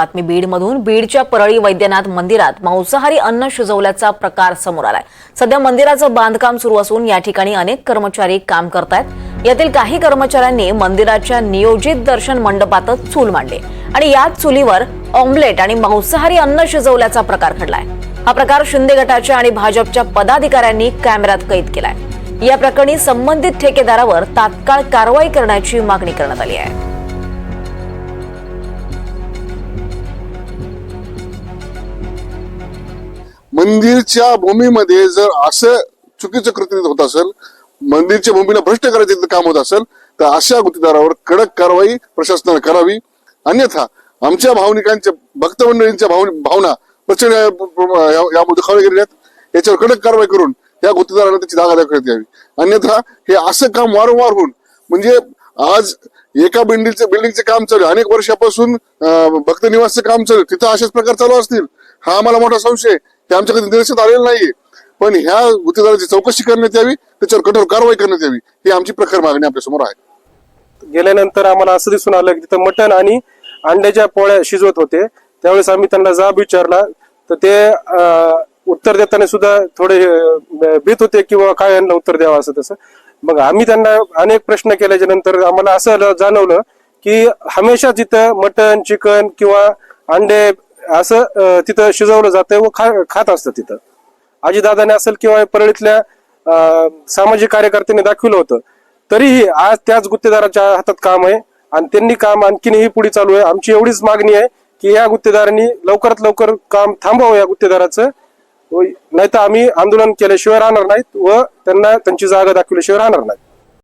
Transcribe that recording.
बातमी बीडमधून बीडच्या परळी वैद्यनाथ मंदिरात मांसाहारी अन्न शिजवल्याचा प्रकार समोर आलाय. सध्या मंदिराचं बांधकाम सुरू असून या ठिकाणी अनेक कर्मचारी काम करतायत. यातील काही कर्मचाऱ्यांनी मंदिराच्या नियोजित दर्शन मंडपातच चूल मांडली आणि याच चुलीवर ऑमलेट आणि मांसाहारी अन्न शिजवल्याचा प्रकार घडलाय. हा प्रकार शिंदे गटाच्या आणि भाजपच्या पदाधिकाऱ्यांनी कॅमेऱ्यात कैद केलाय. या प्रकरणी संबंधित ठेकेदारावर तात्काळ कारवाई करण्याची मागणी करण्यात आली आहे. मंदिरच्या भूमीमध्ये जर असं चुकीचं कृती होत असेल मंदिरच्या भूमीला भ्रष्ट करायचं काम होत असेल तर अशा गुत्तेदारावर कडक कारवाई प्रशासनाने करावी. अन्यथा आमच्या भावनिकांच्या भक्तमंडळींच्या भाव भावना प्रचंड या- यामध्ये दुखावल्या गेलेल्या आहेत. याच्यावर कडक कारवाई करून या गुत्तेदाराला त्याची जागा दाखवण्यात यावी. अन्यथा हे असं काम वारंवार होऊन म्हणजे आज एका बिल्डिंगचं बिल्डिंगचं काम चालू अनेक वर्षापासून भक्त निवासचं काम चालू तिथं अशाच प्रकार चालू असतील. हा आम्हाला मोठा संशय ते हे आमच्याकडे निदर्शनात आलेलं नाहीये. पण ह्या गुत्तेदाराची चौकशी करण्यात यावी त्याच्यावर कठोर कारवाई करण्यात यावी ही आमची प्रखर मागणी आपल्यासमोर आहे. गेल्यानंतर आम्हाला असं दिसून आलं की तिथं मटण आणि अंड्याच्या पोळ्या शिजवत होते. त्यावेळेस आम्ही त्यांना जाब विचारला. तर ते उत्तर देताना सुद्धा थोडे भीत होते किंवा काय यांना उत्तर द्यावं असं तसं. मग आम्ही त्यांना अनेक प्रश्न केल्याच्यानंतर आम्हाला असं जाणवलं की हमेशा जिथं मटण चिकन किंवा अंडे असं तिथं शिजवलं जातं व खा खात असतं तिथं. आजीदादाने असेल किंवा परळीतल्या सामाजिक कार्यकर्त्यांनी दाखवलं होतं तरीही आज त्याच गुत्तेदाराच्या हातात काम आहे आणि त्यांनी काम आणखीनही पुढे चालू आहे. आमची एवढीच मागणी आहे की या गुत्तेदारांनी लवकरात लवकर काम थांबवावं या गुत्तेदाराचं. नाही तर आम्ही आंदोलन केल्याशिवाय राहणार नाहीत व त्यांना त्यांची जागा दाखवल्याशिवाय राहणार नाहीत.